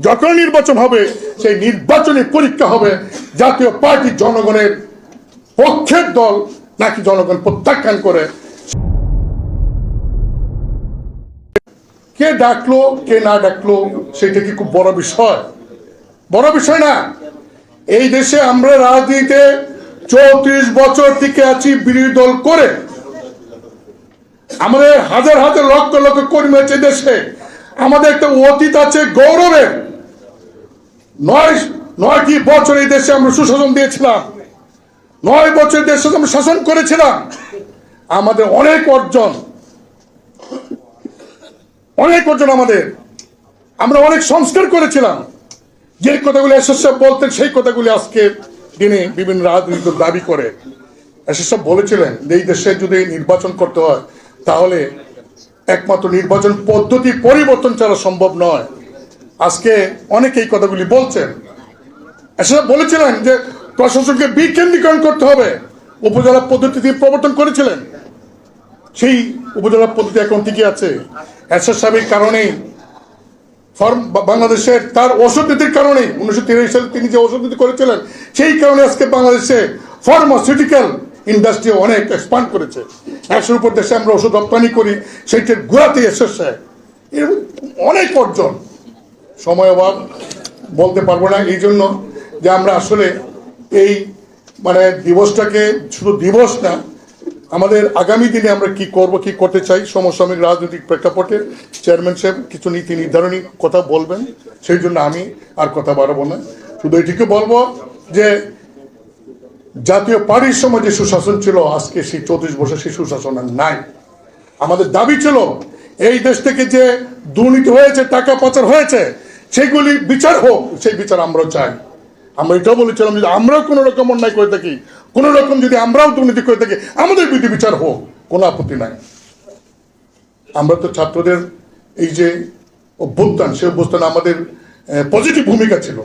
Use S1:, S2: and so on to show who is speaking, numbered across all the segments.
S1: যখন নির্বাচন হবে, সেই নির্বাচনী পরীক্ষা হবে। জাতীয় পার্টি জনগণের পক্ষের দল নাকি জনগণ প্রত্যাখ্যান করে। কে ডাকলো, কে না ডাকলো, সেটা কি খুব বড় বিষয়? বড় বিষয় না। এই দেশে আমরা রাজনীতিতে চৌত্রিশ বছর থেকে আছি বিরোধী দল করে। আমাদের হাজার হাজার লক্ষ লক্ষ কর্মী আছে দেশে। আমাদের একটা অতীত আছে গৌরবের। নয়, নয়টি বছর এই দেশে আমরা সুশাসন দিয়েছিলাম। নয় বছর দেশে আমরা শাসন করেছিলাম। আমাদের অনেক অর্জন। অনেক অর্জন আমাদের। আমরা অনেক সংস্কার করেছিলাম। যে কথাগুলি এসএসএফ বলতেন, সেই কথাগুলি আজকে দিনে বিভিন্ন রাজনৈতিক দাবি করে। এসএসএফ বলেছিলেন যে এই দেশে যদি নির্বাচন করতে হয়, তাহলে একমাত্র নির্বাচন পদ্ধতি পরিবর্তন ছাড়া সম্ভব নয়। আজকে অনেকে এই কথাগুলি বলছেন। এসএসএফ বলেছিলেন যে প্রশাসনকে বিকেন্দ্রীকরণ করতে হবে। উপজেলা পদ্ধতি প্রবর্তন করেছিলেন। সেই উপজেলা পদ্ধতি এখন ঠিকই আছে। এসএসএফের কারণেই ফর্ম বা- বাংলাদেশের তার ওষুধ নীতির কারণে, উনিশশো তিরাশি সালে তিনি যে ওষুধ নীতি করেছিলেন, সেই কারণে আজকে বাংলাদেশে ফার্মাসিউটিক্যাল ইন্ডাস্ট্রি অনেক এক্সপান্ড করেছে। একশোর উপর দেশে আমরা ওষুধ রপ্তানি করি, সেইটার গোড়াতেই এসেছে এর অনেক অর্জন। সময় অভাব বলতে পারব না। এই জন্য যে আমরা আসলে এই মানে দিবসটাকে শুধু দিবস না, আমাদের আগামী দিনে আমরা কি করব, কি করতে চাই, সমসাময়িক রাজনৈতিক প্রেক্ষাপটে চেয়ারম্যান সাহেব কিছু নীতি নির্ধারণী কথা বলবেন, সেই জন্য আমি আর কথা বাড়াবো না। শুধু এটিকে বলব যে, জাতীয় পার্টির সময় যে সুশাসন ছিল, আজকে সেই চৌত্রিশ বছর সেই সুশাসন আর নাই। আমাদের দাবি ছিল, এই দেশ থেকে যে দুর্নীতি হয়েছে, টাকা পাচার হয়েছে সেগুলি বিচার হোক, সেই বিচার আমরাও চাই। আমরা এটাও বলেছিলাম যদি আমরাও কোনো রকম অন্যায় করে থাকি, কোনো রকম যদি আমরাও দুর্নীতি করে থাকি, আমাদের বিধি বিচার হোক, কোনো আপত্তি নাই। আমরা তো ছাত্রদের এই যে অভ্যুত্থান সে অভ্যুত্থানে আমাদের পজিটিভ ভূমিকা ছিল।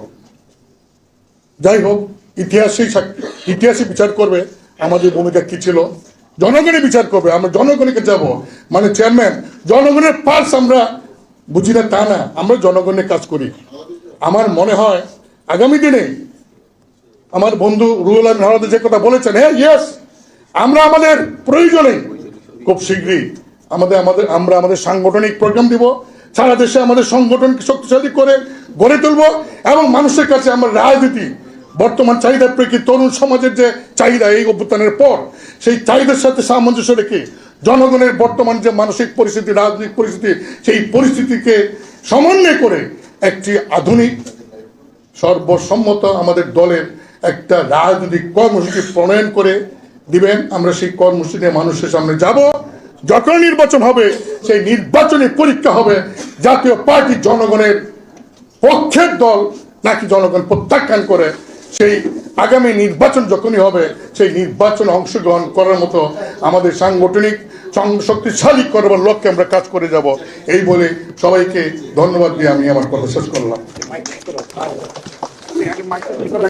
S1: যাই হোক, ইতিহাসেই ইতিহাসে বিচার করবে আমাদের ভূমিকা কি ছিল। জনগণই বিচার করবে, আমরা জনগণকে যাব মানে চেয়ারম্যান জনগণের পার্স আমরা বুঝি না তা না, আমরা জনগণের কাজ করি। আমার মনে হয়, আগামী দিনে আমার বন্ধু রুহুল আমিন যে কথা বলেছেন হ্যাঁ ইয়েস আমরা আমাদের প্রয়োজনে খুব শীঘ্রই আমাদের আমাদের, আমরা আমাদের সাংগঠনিক প্রোগ্রাম দিব, সারা দেশে আমাদের সংগঠনকে শক্তিশালী করে গড়ে তুলব এবং মানুষের কাছে আমরা রাজনীতি বর্তমান চাহিদার প্রেক্ষিতে তরুণ সমাজের যে চাহিদা এই অভ্যুত্থানের পর, সেই চাহিদার সাথে সামঞ্জস্য রেখে জনগণের বর্তমান যে মানসিক পরিস্থিতি, রাজনৈতিক পরিস্থিতি, সেই পরিস্থিতিকে সমন্বয় করে একটি আধুনিক, সর্বসম্মত আমাদের দলের একটা রাজনৈতিক কর্মসূচি প্রণয়ন করে দিবেন। আমরা সেই কর্মসূচি নিয়ে মানুষের সামনে যাব। যখন নির্বাচন হবে, সেই নির্বাচনী পরীক্ষা হবে। জাতীয় পার্টি জনগণের পক্ষের দল নাকি জনগণ প্রত্যাখ্যান করে সেই আগামী নির্বাচন যখনই হবে, সেই নির্বাচনে অংশগ্রহণ করার মতো আমাদের সাংগঠনিক শক্তিশালী করবার লক্ষ্যে আমরা কাজ করে যাব। এই বলে সবাইকে ধন্যবাদ দিয়ে আমি আমার কথা শেষ করলাম।